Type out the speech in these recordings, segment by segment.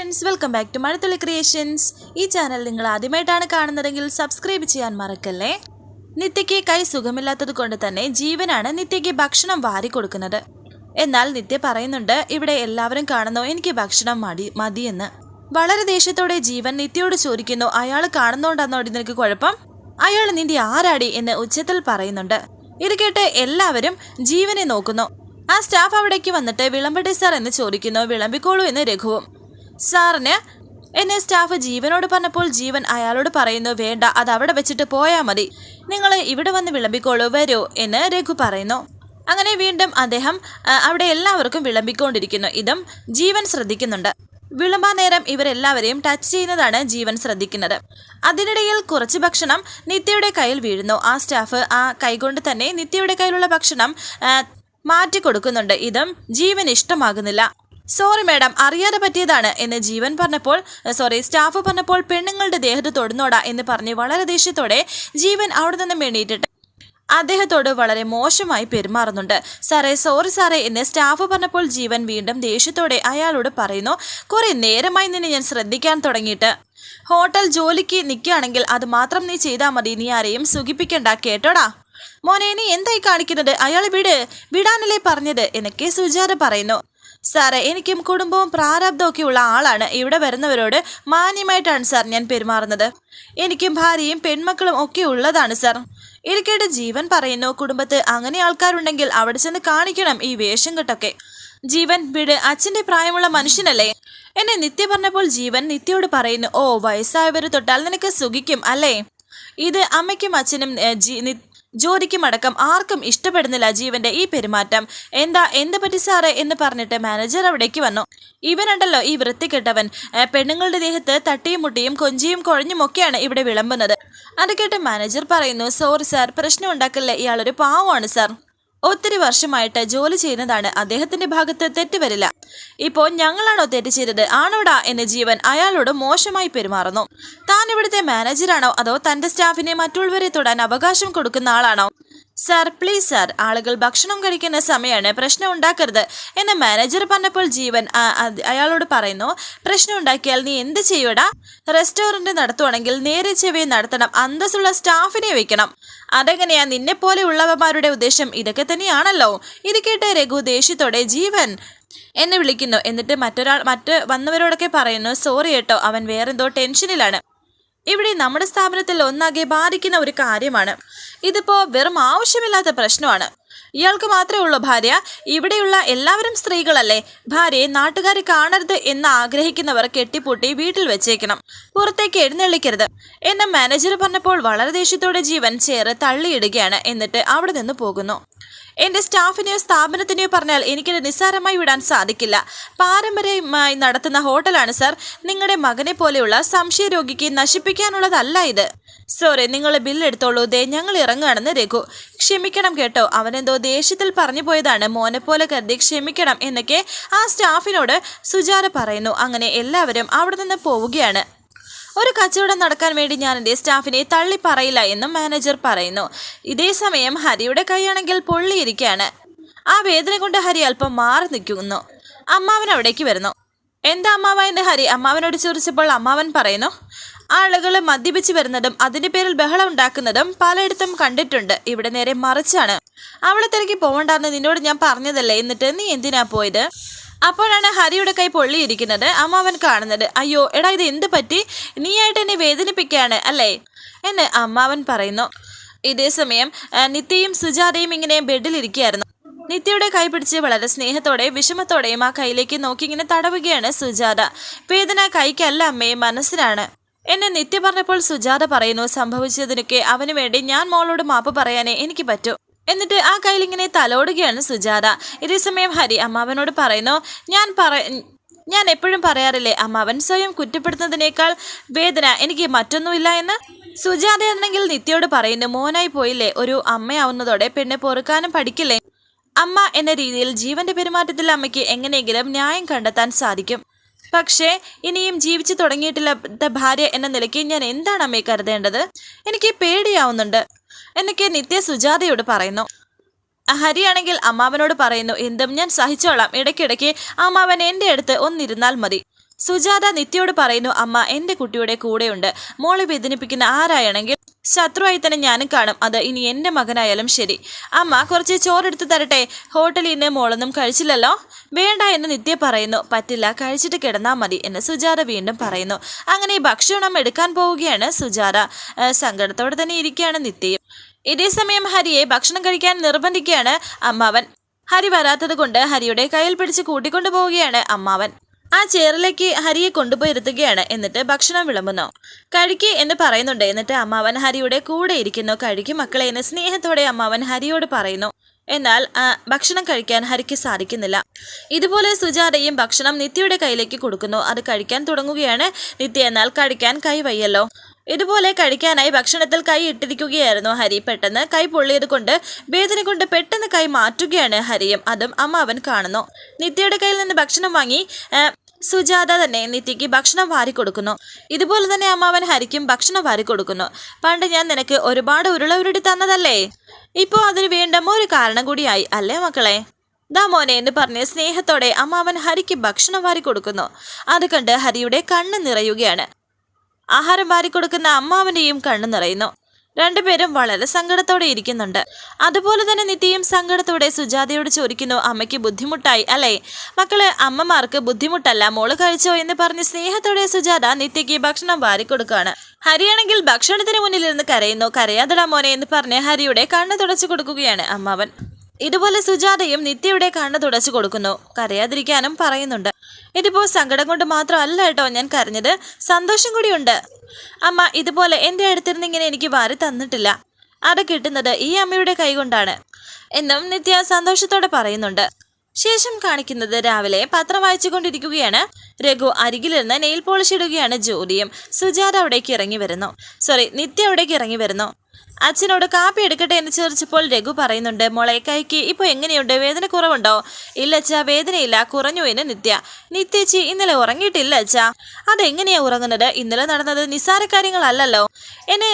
Friends welcome back to Mazhathulli creations ഈ channel നിങ്ങൾ ആദ്യമായിട്ടാണ് കാണുന്നതെങ്കിൽ സബ്സ്ക്രൈബ് ചെയ്യാൻ മറക്കല്ലേ? നിത്യയ്ക്ക് കൈ സുഖമില്ലാത്തത് കൊണ്ട് തന്നെ ജീവനാണ് നിത്യയ്ക്ക് ഭക്ഷണം വാരി കൊടുക്കുന്നത്. എന്നാൽ നിത്യ പറയുന്നുണ്ട് ഇവിടെ എല്ലാവരും കാണുന്നു എനിക്ക് ഭക്ഷണം മടി മതിയെന്ന്. വളരെ ദേഷ്യത്തോടെ ജീവൻ നിത്യയോട് ചോദിക്കുന്നു അയാൾ കാണുന്നോണ്ടാന്നോ നിനക്ക് കുഴപ്പം? അയാൾ നിന്റെ ആരാടി? എന്ന് ഉച്ചത്തിൽ പറയുന്നുണ്ട്. ഇത് കേട്ട് എല്ലാവരും ജീവനെ നോക്കുന്നു. ആ സ്റ്റാഫ് അവിടേക്ക് വന്നിട്ട് വിളമ്പട്ടെ സാർ എന്ന് ചോദിക്കുന്നു. വിളമ്പിക്കോളൂ എന്ന് രഘുവും സാറിന് എന്നെ സ്റ്റാഫ് ജീവനോട് പറഞ്ഞപ്പോൾ ജീവൻ അയാളോട് പറയുന്നു വേണ്ട അത് അവിടെ വെച്ചിട്ട് പോയാൽ മതി. നിങ്ങൾ ഇവിടെ വന്ന് വിളമ്പിക്കോളൂ വരൂ എന്ന് രഘു പറയുന്നു. അങ്ങനെ വീണ്ടും അദ്ദേഹം അവിടെ എല്ലാവർക്കും വിളമ്പിക്കൊണ്ടിരിക്കുന്നു. ഇതും ജീവൻ ശ്രദ്ധിക്കുന്നുണ്ട്. വിളമ്പാൻ നേരം ഇവരെല്ലാവരെയും ടച്ച് ചെയ്യുന്നതാണ് ജീവൻ ശ്രദ്ധിക്കുന്നത്. അതിനിടയിൽ കുറച്ച് ഭക്ഷണം നിത്യയുടെ കയ്യിൽ വീഴുന്നു. ആ സ്റ്റാഫ് ആ കൈകൊണ്ട് തന്നെ നിത്യയുടെ കയ്യിലുള്ള ഭക്ഷണം മാറ്റി കൊടുക്കുന്നുണ്ട് ഇതും ജീവൻ ഇഷ്ടമാകുന്നില്ല. സോറി മാഡം അറിയാതെ പറ്റിയതാണ് എന്ന് ജീവൻ പറഞ്ഞപ്പോൾ സോറി സ്റ്റാഫ് പറഞ്ഞപ്പോൾ പെണ്ണുങ്ങളുടെ ദേഹത്ത് തൊടുന്നോടാ എന്ന് പറഞ്ഞ് വളരെ ദേഷ്യത്തോടെ ജീവൻ അവിടെ നിന്ന് എണീറ്റിട്ട് അദ്ദേഹത്തോട് വളരെ മോശമായി പെരുമാറുന്നുണ്ട്. സാറേ സോറി സാറേ എന്ന് സ്റ്റാഫ് പറഞ്ഞപ്പോൾ ജീവൻ വീണ്ടും ദേഷ്യത്തോടെ അയാളോട് പറയുന്നു കുറെ നേരമായി നിന്നെ ഞാൻ ശ്രദ്ധിക്കാൻ തുടങ്ങിയിട്ട്. ഹോട്ടൽ ജോലിക്ക് നിൽക്കുകയാണെങ്കിൽ അത് മാത്രം നീ ചെയ്താൽ മതി. നീ ആരെയും സുഖിപ്പിക്കണ്ട കേട്ടോടാ? മോനെ നീ എന്തായി കാണിക്കുന്നത്? അയാൾ വിട്. വിടാനല്ലേ പറഞ്ഞത്? എന്നൊക്കെ സുജാത പറയുന്നു. സാറേ എനിക്കും കുടുംബവും പ്രാരബ്ധമൊക്കെ ഉള്ള ആളാണ്. ഇവിടെ വരുന്നവരോട് മാന്യമായിട്ടാണ് സാർ ഞാൻ പെരുമാറുന്നത്. എനിക്കും ഭാര്യയും പെൺമക്കളും ഒക്കെ ഉള്ളതാണ് സാർ. ഇരിക്കേണ്ട ജീവൻ പറയുന്നു കുടുംബത്ത് അങ്ങനെ ആൾക്കാരുണ്ടെങ്കിൽ അവിടെ ചെന്ന് കാണിക്കണം ഈ വേഷം കെട്ടൊക്കെ. ജീവൻ വീട് അച്ഛന്റെ പ്രായമുള്ള മനുഷ്യനല്ലേ? എന്നെ നിത്യ പറഞ്ഞപ്പോൾ ജീവൻ നിത്യയോട് പറയുന്നു ഓ വയസ്സായവര് തൊട്ടാൽ നിനക്ക് സുഖിക്കും അല്ലേ? ഇത് അമ്മയ്ക്കും അച്ഛനും ഏ, ജി- നി- ജോലിക്കും അടക്കം ആർക്കും ഇഷ്ടപ്പെടുന്നില്ല ജീവന്റെ ഈ പെരുമാറ്റം. എന്താ എന്ത് പറ്റി സാറേ എന്ന് പറഞ്ഞിട്ട് മാനേജർ അവിടേക്ക് വന്നു. ഇവനുണ്ടല്ലോ ഈ വൃത്തികെട്ടവൻ. പെണ്ണുങ്ങളുടെ ദേഹത്ത് തട്ടിയും മുട്ടിയും കൊഞ്ചിയും കുഴഞ്ഞും ഒക്കെയാണ് ഇവിടെ വിളമ്പുന്നത്. അത് കേട്ട് മാനേജർ പറയുന്നു സോറി സാർ പ്രശ്നം ഉണ്ടാക്കല്ലേ ഇയാളൊരു പാവമാണ് സാർ. ഒത്തിരി വർഷമായിട്ട് ജോലി ചെയ്യുന്നതാണ് അദ്ദേഹത്തിന്റെ ഭാഗത്ത് തെറ്റുവരില്ല. ഇപ്പോൾ ഞങ്ങളാണോ തെറ്റ് ചെയ്തത്? ആണോടാ എന്ന് ജീവൻ അയാളോട് മോശമായി പെരുമാറുന്നു. താൻ ഇവിടുത്തെ മാനേജറാണോ അതോ തന്റെ സ്റ്റാഫിനെ മറ്റുള്ളവരെ തൊടാൻ അവകാശം കൊടുക്കുന്ന ആളാണോ? സാർ പ്ലീസ് സാർ ആളുകൾ ഭക്ഷണം കഴിക്കുന്ന സമയമാണ് പ്രശ്നം ഉണ്ടാക്കരുത് എന്ന് മാനേജർ പറഞ്ഞപ്പോൾ ജീവൻ അയാളോട് പറയുന്നു പ്രശ്നം ഉണ്ടാക്കിയാൽ നീ എന്ത് ചെയ്യൂടാ? റെസ്റ്റോറന്റ് നടത്തുവാണെങ്കിൽ നേരെ ചെവി നടത്തണം അന്തസ്സുള്ള സ്റ്റാഫിനെ വെക്കണം. അതെങ്ങനെയാ? നിന്നെ പോലെ ഉള്ളവന്മാരുടെ ഉദ്ദേശം ഇതൊക്കെ തന്നെയാണല്ലോ. ഇത് കേട്ട് രഘു ദേഷ്യത്തോടെ ജീവൻ എന്നെ വിളിക്കുന്നു. എന്നിട്ട് മറ്റൊരാൾ മറ്റ് വന്നവരോടൊക്കെ പറയുന്നു സോറി കേട്ടോ അവൻ വേറെന്തോ ടെൻഷനിലാണ് ഇവിടെ നമ്മുടെ സ്ഥാപനത്തിൽ ഒന്നാകെ ബാധിക്കുന്ന ഒരു കാര്യമാണ്. ഇതിപ്പോ വെറും ആവശ്യമില്ലാത്ത പ്രശ്നമാണ്. ഇയാൾക്ക് മാത്രമേ ഉള്ളൂ ഭാര്യ. ഇവിടെയുള്ള എല്ലാവരും സ്ത്രീകളല്ലേ. ഭാര്യയെ നാട്ടുകാരെ കാണരുത് എന്ന് ആഗ്രഹിക്കുന്നവർ കെട്ടിപ്പൂട്ടി വീട്ടിൽ വെച്ചേക്കണം. പുറത്തേക്ക് എഴുന്നള്ളിക്കരുത്. എന്ന് മാനേജർ പറഞ്ഞപ്പോൾ വളരെ ദേഷ്യത്തോടെ ജീവൻ ചേർ തള്ളിയിടുകയാണ്. എന്നിട്ട് അവിടെ നിന്ന് പോകുന്നു. എന്റെ സ്റ്റാഫിനെയോ സ്ഥാപനത്തിനെയോ പറഞ്ഞാൽ എനിക്കത് നിസ്സാരമായി വിടാൻ സാധിക്കില്ല. പാരമ്പര്യമായി നടത്തുന്ന ഹോട്ടലാണ് സർ. നിങ്ങളുടെ മകനെ പോലെയുള്ള സംശയ രോഗിക്ക് നശിപ്പിക്കാനുള്ളതല്ല ഇത്. സോറി നിങ്ങൾ ബില്ലെടുത്തോളൂ ദേ ഞങ്ങൾ ഇറങ്ങുകയാണെന്ന് രഘു. ക്ഷമിക്കണം കേട്ടോ. അവനെന്തോ ദേഷ്യത്തിൽ പറഞ്ഞു പോയതാണ്. മോനെ പോലെ കരുതി ക്ഷമിക്കണം എന്നൊക്കെ ആ സ്റ്റാഫിനോട് സുജാത പറയുന്നു. അങ്ങനെ എല്ലാവരും അവിടെ നിന്ന് പോവുകയാണ്. ഒരു കച്ചവടം നടക്കാൻ വേണ്ടി ഞാൻ എന്റെ സ്റ്റാഫിനെ തള്ളിപ്പറയില്ല എന്നും മാനേജർ പറയുന്നു. ഇതേ സമയം ഹരിയുടെ കൈയാണെങ്കിൽ പൊള്ളിയിരിക്കുകയാണ്. ആ വേദന കൊണ്ട് ഹരി അല്പം മാറി നിൽക്കുന്നു. അമ്മാവൻ അവിടേക്ക് വരുന്നു. എന്താ അമ്മാവ എന്ന് ഹരി അമ്മാവനോട് ചോദിച്ചപ്പോൾ അമ്മാവൻ പറയുന്നു ആളുകൾ മദ്യപിച്ച് വരുന്നതും അതിന്റെ പേരിൽ ബഹളം ഉണ്ടാക്കുന്നതും പലയിടത്തും കണ്ടിട്ടുണ്ട്. ഇവിടെ നേരെ മറിച്ചാണ്. അവളെ തിരക്കി പോകണ്ടെന്ന് നിന്നോട് ഞാൻ പറഞ്ഞതല്ലേ? എന്നിട്ട് നീ എന്തിനാ പോയത്? അപ്പോഴാണ് ഹരിയുടെ കൈ പൊള്ളിയിരിക്കുന്നത്. അമ്മാവൻ കാണുന്നത് അയ്യോ എടാ ഇത് എന്ത് പറ്റി? നീയായിട്ട് എന്നെ വേദനിപ്പിക്കുകയാണ് അല്ലേ? എന്ന് അമ്മാവൻ പറയുന്നു. ഇതേ സമയം നിത്യയും സുജാതയും ഇങ്ങനെ ബെഡിലിരിക്കുകയായിരുന്നു നിത്യയുടെ കൈ പിടിച്ച് വളരെ സ്നേഹത്തോടെ വിഷമത്തോടെയും ആ കൈയിലേക്ക് നോക്കി ഇങ്ങനെ തടവുകയാണ് സുജാത. വേദന കൈക്കല്ല അമ്മയെ മനസ്സിലാണ് എന്നെ നിത്യ പറഞ്ഞപ്പോൾ സുജാത പറയുന്നു സംഭവിച്ചതിനൊക്കെ അവന് വേണ്ടി ഞാൻ മോളോട് മാപ്പ് പറയാനേ എനിക്ക് പറ്റൂ. എന്നിട്ട് ആ കയ്യിൽ ഇങ്ങനെ തലോടുകയാണ് സുജാത. ഇതേസമയം ഹരി അമ്മാവനോട് പറയുന്നു ഞാൻ പറ ഞാൻ എപ്പോഴും പറയാറില്ലേ അമ്മാവൻ സ്വയം കുറ്റപ്പെടുത്തുന്നതിനേക്കാൾ വേദന എനിക്ക് മറ്റൊന്നുമില്ല എന്ന്? സുജാതയാണെങ്കിൽ നിത്യയോട് പറയുന്നു മോനായി പോയില്ലേ ഒരു അമ്മയാവുന്നതോടെ പെണ്ണെ പൊറുക്കാനും പഠിക്കില്ലേ? അമ്മ എന്ന രീതിയിൽ ജീവന്റെ പെരുമാറ്റത്തിൽ അമ്മയ്ക്ക് എങ്ങനെയെങ്കിലും ന്യായം കണ്ടെത്താൻ സാധിക്കും. പക്ഷേ ഇനിയും ജീവിച്ചു തുടങ്ങിയിട്ടില്ലാത്ത ഭാര്യ എന്ന നിലയ്ക്ക് ഞാൻ എന്താണ് അമ്മയെ കരുതേണ്ടത്? എനിക്ക് പേടിയാവുന്നുണ്ട്. എന്നൊക്കെ നിത്യ സുജാതയോട് പറയുന്നു. ഹരിയാണെങ്കിൽ അമ്മാവനോട് പറയുന്നു എന്തും ഞാൻ സഹിച്ചോളാം. ഇടയ്ക്കിടയ്ക്ക് അമ്മാവൻ എന്റെ അടുത്ത് ഒന്നിരുന്നാൽ മതി. സുജാത നിത്യയോട് പറയുന്നു അമ്മ എന്റെ കുട്ടിയുടെ കൂടെയുണ്ട്. മോളെ വേദനിപ്പിക്കുന്ന ആരായാണെങ്കിൽ ശത്രുവായി തന്നെ ഞാനും കാണും. അത് ഇനി എന്റെ മകനായാലും ശരി. അമ്മ കുറച്ച് ചോറെടുത്ത് തരട്ടെ. ഹോട്ടലിൽ നിന്ന് മോളൊന്നും കഴിച്ചില്ലല്ലോ? വേണ്ട എന്ന് നിത്യ പറയുന്നു. പറ്റില്ല കഴിച്ചിട്ട് കിടന്നാൽ മതി എന്ന് സുജാത വീണ്ടും പറയുന്നു. അങ്ങനെ ഭക്ഷണം എടുക്കാൻ പോവുകയാണ് സുജാത. സങ്കടത്തോടെ തന്നെ ഇരിക്കുകയാണ് നിത്യയും. ഇതേ സമയം ഹരിയെ ഭക്ഷണം കഴിക്കാൻ നിർബന്ധിക്കുകയാണ് അമ്മാവൻ. ഹരി വരാത്തത് കൊണ്ട് ഹരിയുടെ കയ്യിൽ പിടിച്ച് കൂട്ടിക്കൊണ്ടു പോവുകയാണ് അമ്മാവൻ. ആ ചേറിലേക്ക് ഹരിയെ കൊണ്ടുപോയി ഇരുത്തുകയാണ്. എന്നിട്ട് ഭക്ഷണം വിളമ്പുന്നു. കഴിക്ക് എന്ന് പറയുന്നുണ്ട്. എന്നിട്ട് അമ്മാവൻ ഹരിയുടെ കൂടെ ഇരിക്കുന്നു. കഴിക്കും മക്കളെ എന്ന് സ്നേഹത്തോടെ അമ്മാവൻ ഹരിയോട് പറയുന്നു. എന്നാൽ ഭക്ഷണം കഴിക്കാൻ ഹരിക്ക് സാധിക്കുന്നില്ല. ഇതുപോലെ സുജാതയും ഭക്ഷണം നിത്യയുടെ കയ്യിലേക്ക് കൊടുക്കുന്നു. അത് കഴിക്കാൻ തുടങ്ങുകയാണ്. നിത്യ എന്നാൽ കഴിക്കാൻ കൈ വയ്യല്ലോ. ഇതുപോലെ കഴിക്കാനായി ഭക്ഷണത്തിൽ കൈ ഇട്ടിരിക്കുകയായിരുന്നു ഹരി. പെട്ടെന്ന് കൈ പൊള്ളിയത് കൊണ്ട് വേദന കൊണ്ട് പെട്ടെന്ന് കൈ മാറ്റുകയാണ് ഹരിയും അതും അമ്മാവൻ കാണുന്നു. നിത്യയുടെ കയ്യിൽ നിന്ന് ഭക്ഷണം വാങ്ങി സുജാത തന്നെ നിത്യയ്ക്ക് ഭക്ഷണം വാരി കൊടുക്കുന്നു. ഇതുപോലെ തന്നെ അമ്മാവൻ ഹരിക്കും ഭക്ഷണം വാരി കൊടുക്കുന്നു. പണ്ട് ഞാൻ നിനക്ക് ഒരുപാട് ഉരുള തന്നതല്ലേ? ഇപ്പോൾ അതിന് വീണ്ടും ഒരു കാരണം കൂടിയായി അല്ലേ മക്കളെ? ദാ മോനെ എന്ന് പറഞ്ഞ് സ്നേഹത്തോടെ അമ്മാവൻ ഹരിക്ക് ഭക്ഷണം വാരി കൊടുക്കുന്നു. അത് കണ്ട് ഹരിയുടെ കണ്ണ് നിറയുകയാണ്. ആഹാരം വാരിക്കൊടുക്കുന്ന അമ്മാവന്റെയും കണ്ണു നിറയുന്നു. രണ്ടുപേരും വളരെ സങ്കടത്തോടെ ഇരിക്കുന്നുണ്ട്. അതുപോലെ തന്നെ നിത്യയും സങ്കടത്തോടെ സുജാതയോട് ചോദിക്കുന്നു അമ്മയ്ക്ക് ബുദ്ധിമുട്ടായി അല്ലേ? മക്കൾ അമ്മമാർക്ക് ബുദ്ധിമുട്ടല്ല മോൾ കഴിച്ചോ? എന്ന് പറഞ്ഞ് സ്നേഹത്തോടെ സുജാത നിത്യയ്ക്ക് ഭക്ഷണം വാരിക്കൊടുക്കുകയാണ്. ഹരിയാണെങ്കിൽ ഭക്ഷണത്തിന് മുന്നിലിരുന്ന് കരയുന്നു. കരയാതടാ മോനെ എന്ന് പറഞ്ഞ് ഹരിയുടെ കണ്ണ് തുടച്ചു കൊടുക്കുകയാണ് അമ്മാവൻ. ഇതുപോലെ സുജാതയും നിത്യയുടെ കണ്ണ് തുടച്ചു കൊടുക്കുന്നു. കരയാതിരിക്കാനും പറയുന്നുണ്ട്. ഇതിപ്പോ സങ്കടം കൊണ്ട് മാത്രമല്ല കേട്ടോ ഞാൻ കരഞ്ഞത്. സന്തോഷം കൂടിയുണ്ട്. അമ്മ ഇതുപോലെ എന്റെ അടുത്തിരുന്ന് ഇങ്ങനെ എനിക്ക് വാരി തന്നിട്ടില്ല. അത് കിട്ടുന്നത് ഈ അമ്മയുടെ കൈകൊണ്ടാണ്. എന്നും നിത്യ സന്തോഷത്തോടെ പറയുന്നുണ്ട്. ശേഷം കാണിക്കുന്നത് രാവിലെ പത്രം വായിച്ചുകൊണ്ടിരിക്കുകയാണ്. രഘു അരികിലിരുന്ന് നെയിൽ പോളിഷ് ഇടുകയാണ് ജ്യോതിയും സുജാത അവിടേക്ക് ഇറങ്ങി വരുന്നു. സോറി നിത്യ അവിടേക്ക് ഇറങ്ങി വരുന്നു. അച്ഛനോട് കാപ്പി എടുക്കട്ടെ എന്ന് ചോദിച്ചപ്പോൾ രഘു പറയുന്നുണ്ട് മോളെ കൈക്ക് ഇപ്പോൾ എങ്ങനെയുണ്ട്? വേദന കുറവുണ്ടോ? ഇല്ല അച്ഛാ വേദനയില്ല. കുറഞ്ഞു എന്ന് നിത്യ. നിത്യച്ചി ഇന്നലെ ഉറങ്ങിയിട്ടില്ല അച്ഛാ. അതെങ്ങനെയാ ഉറങ്ങുന്നത്? ഇന്നലെ നടന്നത് നിസ്സാര കാര്യങ്ങളല്ലല്ലോ. എന്നെ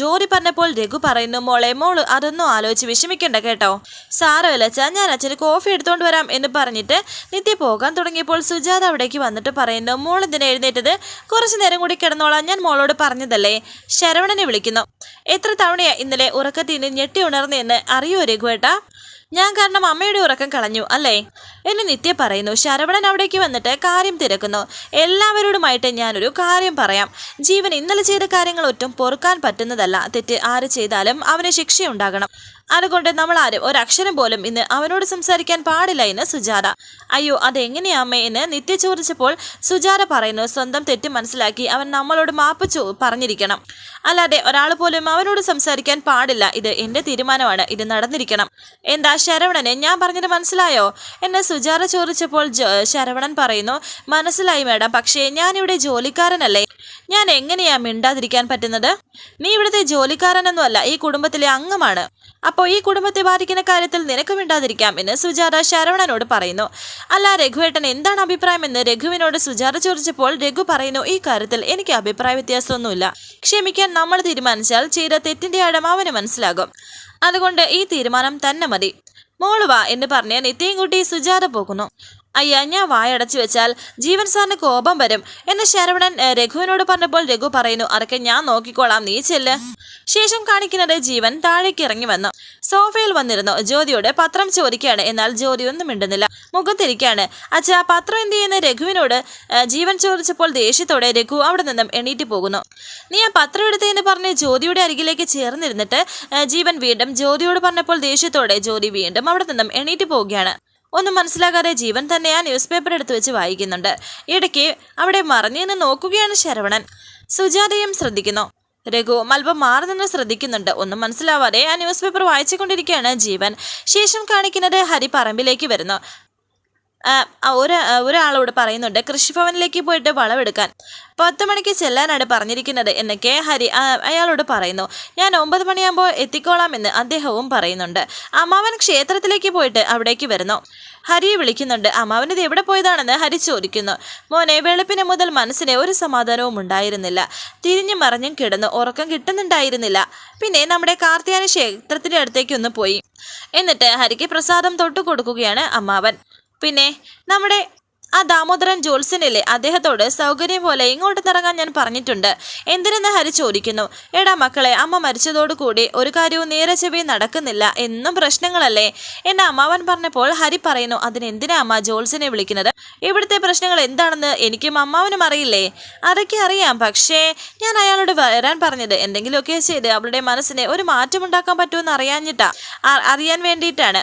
ജോറി പറഞ്ഞപ്പോൾ രഘു പറയുന്നു മോളെ മോൾ അതൊന്നും ആലോചിച്ച് വിഷമിക്കണ്ട കേട്ടോ. സാരമില്ല അച്ഛാ. ഞാൻ അച്ഛന് കോഫി എടുത്തോണ്ട് വരാം എന്ന് പറഞ്ഞിട്ട് നിത്യ പോകാൻ തുടങ്ങിയപ്പോൾ സുജാത അവിടേക്ക് വന്നിട്ട് പറയുന്നു മോൾ എന്തിനാ എഴുന്നേറ്റത് കുറച്ചു നേരം കൂടി കിടന്നോളാം. ഞാൻ മോളോട് പറഞ്ഞതല്ലേ? ശരവണനെ വിളിക്കുന്നു. എത്ര തവണയാ ഇന്നലെ ഉറക്കത്തിന് ഞെട്ടി ഉണർന്നെന്ന് അറിയോ രഘുവേട്ടാ? ഞാൻ കാരണം അമ്മയുടെ ഉറക്കം കളഞ്ഞു അല്ലേ? എന്ന് നിത്യ പറയുന്നു. ശരവണൻ അവിടേക്ക് വന്നിട്ട് കാര്യം തിരക്കുന്നു. എല്ലാവരോടുമായിട്ട് ഞാനൊരു കാര്യം പറയാം. ജീവൻ ഇന്നലെ ചെയ്ത കാര്യങ്ങൾ ഒട്ടും പൊറുക്കാൻ പറ്റുന്നതല്ല. തെറ്റ് ആര് ചെയ്താലും അവന് ശിക്ഷയുണ്ടാകണം. അതുകൊണ്ട് നമ്മൾ ആരും ഒരക്ഷരം പോലും ഇന്ന് അവനോട് സംസാരിക്കാൻ പാടില്ല എന്ന് സുജാത. അയ്യോ അതെങ്ങനെയാ അമ്മേ എന്ന് നിത്യ ചോദിച്ചപ്പോൾ സുജാത പറയുന്നു സ്വന്തം തെറ്റ് മനസ്സിലാക്കി അവൻ നമ്മളോട് മാപ്പ് പറഞ്ഞിരിക്കണം. അല്ലാതെ ഒരാൾ പോലും അവനോട് സംസാരിക്കാൻ പാടില്ല. ഇത് എന്റെ തീരുമാനമാണ്. ഇത് നടന്നിരിക്കണം. എന്താ ശരവണനെ ഞാൻ പറഞ്ഞത് മനസ്സിലായോ? എന്ന് സുജാത ചോദിച്ചപ്പോൾ ശരവണൻ പറയുന്നു മനസ്സിലായി മേഡം പക്ഷേ ഞാനിവിടെ ജോലിക്കാരനല്ലേ. ഞാൻ എങ്ങനെയാ മിണ്ടാതിരിക്കാൻ പറ്റുന്നത്? നീ ഇവിടുത്തെ ജോലിക്കാരനൊന്നുമല്ല ഈ കുടുംബത്തിലെ അംഗമാണ്. അപ്പോൾ ഈ കുടുംബത്തെ ബാധിക്കുന്ന കാര്യത്തിൽ നിനക്ക് മിണ്ടാതിരിക്കാം എന്ന് സുജാത ശരവണനോട് പറയുന്നു. അല്ല രഘുവേട്ടൻ എന്താണ് അഭിപ്രായം എന്ന് രഘുവിനോട് സുജാത ചോദിച്ചപ്പോൾ രഘു പറയുന്നു ഈ കാര്യത്തിൽ എനിക്ക് അഭിപ്രായ വ്യത്യാസമൊന്നുമില്ല. ക്ഷമിക്കാൻ നമ്മൾ തീരുമാനിച്ചാൽ ചെയ്ത തെറ്റിന്റെ ആഴം അവന് മനസ്സിലാകും. അതുകൊണ്ട് ഈ തീരുമാനം തന്നെ മതി. മോൾ വാ എന്ന് പറഞ്ഞ് നിത്യയും കൂട്ടി സുജാത പോകുന്നു. അയ്യ ഞാൻ വായടച്ചു വെച്ചാൽ ജീവൻ സാറിന് കോപം വരും. എന്ന് ശരവണൻ രഘുവിനോട് പറഞ്ഞപ്പോൾ രഘു പറയുന്നു അതൊക്കെ ഞാൻ നോക്കിക്കോളാം നീ ചെല്ല്. ശേഷം കാണിക്കുന്നത് ജീവൻ താഴേക്ക് ഇറങ്ങി വന്നു. സോഫയിൽ വന്നിരുന്നു. ജ്യോതിയോട് പത്രം ചോദിക്കുകയാണ്. എന്നാൽ ജ്യോതി ഒന്നും മിണ്ടുന്നില്ല. മുഖത്തിരിക്കുകയാണ്. അച്ഛാ പത്രം എന്ത് ചെയ്യുന്ന? രഘുവിനോട് ജീവൻ ചോദിച്ചപ്പോൾ ദേഷ്യത്തോടെ രഘു അവിടെ നിന്നും എണീറ്റ് പോകുന്നു. നീ ആ പത്രം എടുത്തതെന്ന് പറഞ്ഞ് ജ്യോതിയുടെ അരികിലേക്ക് ചേർന്നിരുന്നിട്ട് ജീവൻ വീണ്ടും ജ്യോതിയോട് പറഞ്ഞപ്പോൾ ദേഷ്യത്തോടെ ജ്യോതി വീണ്ടും അവിടെ നിന്നും എണീറ്റ് പോവുകയാണ്. ഒന്നും മനസ്സിലാകാതെ ജീവൻ തന്നെ ആ ന്യൂസ് പേപ്പർ എടുത്ത് വെച്ച് വായിക്കുന്നുണ്ട്. ഇടയ്ക്ക് അവിടെ മറഞ്ഞു നിന്ന് നോക്കുകയാണ് ശരവണൻ. സുജാതയും ശ്രദ്ധിക്കുന്നു. രഘു അല്പം മാറി നിന്ന് ശ്രദ്ധിക്കുന്നുണ്ട്. ഒന്നും മനസ്സിലാവാതെ ആ ന്യൂസ് പേപ്പർ വായിച്ചുകൊണ്ടിരിക്കുകയാണ് ജീവൻ. ശേഷം കാണിക്കുന്നത് ഹരി പറമ്പിലേക്ക് വരുന്നു. ഒരു ഒരാളോട് പറയുന്നുണ്ട് കൃഷിഭവനിലേക്ക് പോയിട്ട് വളവെടുക്കാൻ പത്ത് മണിക്ക് ചെല്ലാനാണ് പറഞ്ഞിരിക്കുന്നത് എന്നൊക്കെ ഹരി അയാളോട് പറയുന്നു. ഞാൻ ഒമ്പത് മണിയാകുമ്പോൾ എത്തിക്കോളാമെന്ന് അദ്ദേഹവും പറയുന്നുണ്ട്. അമ്മാവൻ ക്ഷേത്രത്തിലേക്ക് പോയിട്ട് അവിടേക്ക് വരുന്നു. ഹരി വിളിക്കുന്നുണ്ട്. അമ്മാവനത് എവിടെ പോയതാണെന്ന് ഹരി ചോദിക്കുന്നു. മോനെ വെളുപ്പിന് മുതൽ മനസ്സിന് ഒരു സമാധാനവും ഉണ്ടായിരുന്നില്ല. തിരിഞ്ഞു മറിഞ്ഞും കിടന്നു ഉറക്കം കിട്ടുന്നുണ്ടായിരുന്നില്ല. പിന്നെ നമ്മുടെ കാർത്തിയാനി ക്ഷേത്രത്തിന്റെ അടുത്തേക്കൊന്ന് പോയി. എന്നിട്ട് ഹരിക്ക് പ്രസാദം തൊട്ടു കൊടുക്കുകയാണ് അമ്മാവൻ. പിന്നെ നമ്മുടെ ആ ദാമോദരൻ ജോത്സ്യനില്ലേ? അദ്ദേഹത്തോട് സൗകര്യം പോലെ ഇങ്ങോട്ട് ഇറങ്ങാൻ ഞാൻ പറഞ്ഞിട്ടുണ്ട്. എന്തിനെന്ന് ഹരി ചോദിക്കുന്നു. എടാ മക്കളെ അമ്മ മരിച്ചതോടുകൂടി ഒരു കാര്യവും നേരെ ചെവി നടക്കുന്നില്ല. എന്നും പ്രശ്നങ്ങളല്ലേ? എന്റെ അമ്മാവൻ പറഞ്ഞപ്പോൾ ഹരി പറയുന്നു അതിനെന്തിനാ അമ്മ ജോത്സ്യനെ വിളിക്കുന്നത്? ഇവിടുത്തെ പ്രശ്നങ്ങൾ എന്താണെന്ന് എനിക്കും അമ്മാവനും അറിയില്ലേ? അതൊക്കെ അറിയാം. പക്ഷേ ഞാൻ അയാളോട് വരാൻ പറഞ്ഞത് എന്തെങ്കിലുമൊക്കെ ചെയ്ത് അവളുടെ മനസ്സിനെ ഒരു മാറ്റമുണ്ടാക്കാൻ പറ്റുമെന്ന് അറിയാഞ്ഞിട്ടാ. അറിയാൻ വേണ്ടിയിട്ടാണ്.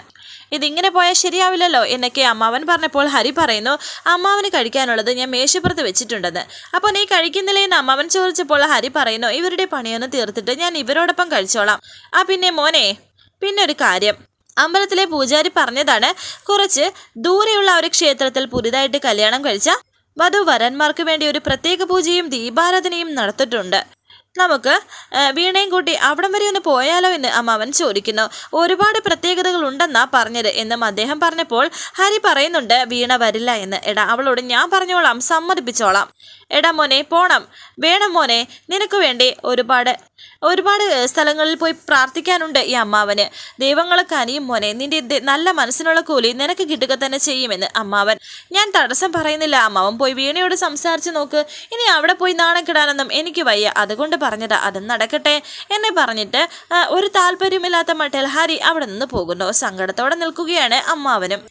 ഇതിങ്ങനെ പോയാൽ ശരിയാവില്ലല്ലോ എന്നൊക്കെ അമ്മാവൻ പറഞ്ഞപ്പോൾ ഹരി പറയുന്നു അമ്മാവന് കഴിക്കാനുള്ളത് ഞാൻ മേശപ്പുറത്ത് വെച്ചിട്ടുണ്ടെന്ന്. അപ്പോൾ നീ കഴിക്കുന്നില്ലേ എന്ന് അമ്മാവൻ ചോദിച്ചപ്പോൾ ഹരി പറയുന്നു ഇവരുടെ പണിയൊന്ന് തീർത്തിട്ട് ഞാൻ ഇവരോടൊപ്പം കഴിച്ചോളാം. ആ പിന്നെ മോനെ പിന്നെ ഒരു കാര്യം. അമ്പലത്തിലെ പൂജാരി പറഞ്ഞതാണ് കുറച്ച് ദൂരെയുള്ള ഒരു ക്ഷേത്രത്തിൽ പുതിയതായിട്ട് കല്യാണം കഴിച്ച വധു വരന്മാർക്ക് വേണ്ടി ഒരു പ്രത്യേക പൂജയും ദീപാരാധനയും നടത്തിയിട്ടുണ്ട്. നമുക്ക് വീണയും കൂട്ടി അവിടം വരെ ഒന്ന് പോയാലോ എന്ന് അമ്മാവൻ ചോദിക്കുന്നു. ഒരുപാട് പ്രത്യേകതകൾ ഉണ്ടെന്നാ പറഞ്ഞത് എന്നും അദ്ദേഹം പറഞ്ഞപ്പോൾ ഹരി പറയുന്നുണ്ട് വീണ വരില്ല എന്ന്. എടാ അവളോട് ഞാൻ പറഞ്ഞോളാം സമ്മതിപ്പിച്ചോളാം. എടാ മോനെ പോണം. വേണം മോനെ നിനക്ക് വേണ്ടി ഒരുപാട് ഒരുപാട് സ്ഥലങ്ങളിൽ പോയി പ്രാർത്ഥിക്കാനുണ്ട് ഈ അമ്മാവന്. ദൈവങ്ങളെ കനിയും മോനെ നിന്റെ നല്ല മനസ്സിനുള്ള കൂലി നിനക്ക് കിട്ടുക തന്നെ ചെയ്യുമെന്ന് അമ്മാവൻ. ഞാൻ തടസ്സം പറയുന്നില്ല അമ്മാവൻ പോയി വീണയോട് സംസാരിച്ച് നോക്ക്. ഇനി അവിടെ പോയി നാണം കിടാനൊന്നും എനിക്ക് വയ്യ. അതുകൊണ്ട് പറഞ്ഞതാ അത് നടക്കട്ടെ എന്നെ പറഞ്ഞിട്ട് ഒരു താല്പര്യമില്ലാത്ത മട്ടിൽ ഹരി അവിടെ നിന്ന് പോകുന്നു. സങ്കടത്തോടെ നിൽക്കുകയാണ് അമ്മാവനും.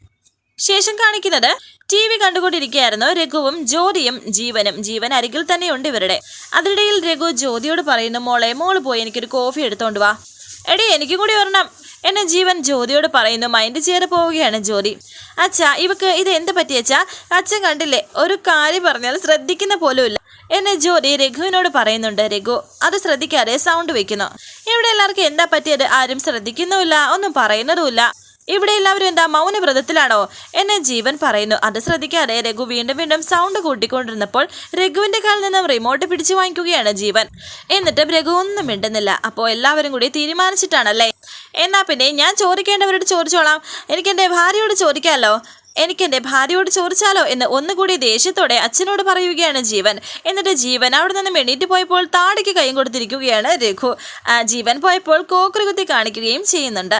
ശേഷം കാണിക്കുന്നത് ടി വി കണ്ടുകൊണ്ടിരിക്കുകയായിരുന്നു. രഘുവും ജ്യോതിയും ജീവനും. ജീവൻ അരികിൽ തന്നെയുണ്ട് ഇവരുടെ. അതിനിടയിൽ രഘു ജ്യോതിയോട് പറയുന്നു മോളെ മോൾ പോയി എനിക്കൊരു കോഫി എടുത്തോണ്ട് വാ. എടി എനിക്കും കൂടി വരണം എന്നെ ജീവൻ ജ്യോതിയോട് പറയുന്നു മൈൻഡ് ചെയ്യാതെ പോവുകയാണ് ജ്യോതി. അച്ഛാ ഇവക്ക് ഇത് എന്ത് പറ്റിയച്ചാ അച്ഛൻ കണ്ടില്ലേ ഒരു കാര്യം പറഞ്ഞാൽ ശ്രദ്ധിക്കുന്ന പോലുമില്ല. എന്നെ ജ്യോതി രഘുവിനോട് പറയുന്നുണ്ട് രഘു അത് ശ്രദ്ധിക്കാതെ സൗണ്ട് വെക്കുന്നു. ഇവിടെ എല്ലാവർക്കും എന്താ പറ്റിയത്? ആരും ശ്രദ്ധിക്കുന്നുമില്ല ഒന്നും പറയുന്നതുമില്ല. ഇവിടെ എല്ലാവരും എന്താ മൗനവ്രതത്തിലാണോ എന്നെ ജീവൻ പറയുന്നു. അത് ശ്രദ്ധിക്കാതെ രഘു വീണ്ടും വീണ്ടും സൗണ്ട് കൂട്ടിക്കൊണ്ടിരുന്നപ്പോൾ രഘുവിന്റെ കാലിൽ നിന്നും റിമോട്ട് പിടിച്ചു വാങ്ങിക്കുകയാണ് ജീവൻ. എന്നിട്ടും രഘു ഒന്നും മിണ്ടുന്നില്ല. അപ്പോൾ എല്ലാവരും കൂടി തീരുമാനിച്ചിട്ടാണല്ലേ? എന്നാ പിന്നെ ഞാൻ ചോദിക്കേണ്ടവരോട് ചോദിച്ചോളാം. എനിക്ക് എന്റെ ഭാര്യയോട് ചോദിക്കാമല്ലോ എനിക്ക് എന്റെ ഭാര്യയോട് ചോദിച്ചാലോ എന്ന് ഒന്നുകൂടി ദേഷ്യത്തോടെ അച്ഛനോട് പറയുകയാണ് ജീവൻ. എന്നിട്ട് ജീവൻ അവിടെ നിന്നും എണീറ്റ് പോയപ്പോൾ താടിക്ക് കൈ കൊടുത്തിരിക്കുകയാണ് രഘു. ജീവൻ പോയപ്പോൾ കോക്രുകുത്തി കാണിക്കുകയും ചെയ്യുന്നുണ്ട്.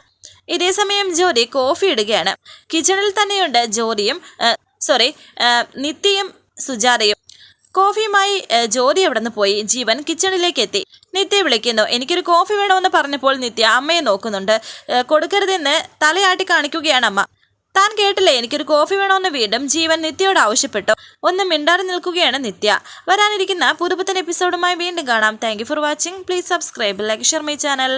ഇതേ സമയം ജോലി കോഫി ഇടുകയാണ്. കിച്ചണിൽ തന്നെയുണ്ട് ജോലിയും സോറി നിത്യയും സുജാതയും. കോഫിയുമായി ജോലി ജ്യോതി അവിടെ നിന്ന് പോയി? ജീവൻ കിച്ചണിലേക്ക് എത്തി. നിത്യ വിളിക്കുന്നു. എനിക്കൊരു കോഫി വേണമെന്ന് പറഞ്ഞപ്പോൾ നിത്യ അമ്മയെ നോക്കുന്നുണ്ട്. കൊടുക്കരുതെന്ന് തലയാട്ടി കാണിക്കുകയാണ് അമ്മ. താൻ കേട്ടില്ലേ? എനിക്കൊരു കോഫി വേണമെന്ന് വീണ്ടും ജീവൻ നിത്യയോട് ആവശ്യപ്പെട്ടു. ഒന്നും മിണ്ടാതെ നിൽക്കുകയാണ് നിത്യ. വരാനിരിക്കുന്ന പുതുപുത്തൻ എപ്പിസോഡുമായി വീണ്ടും കാണാം. Thank for watching please subscribe like share my channel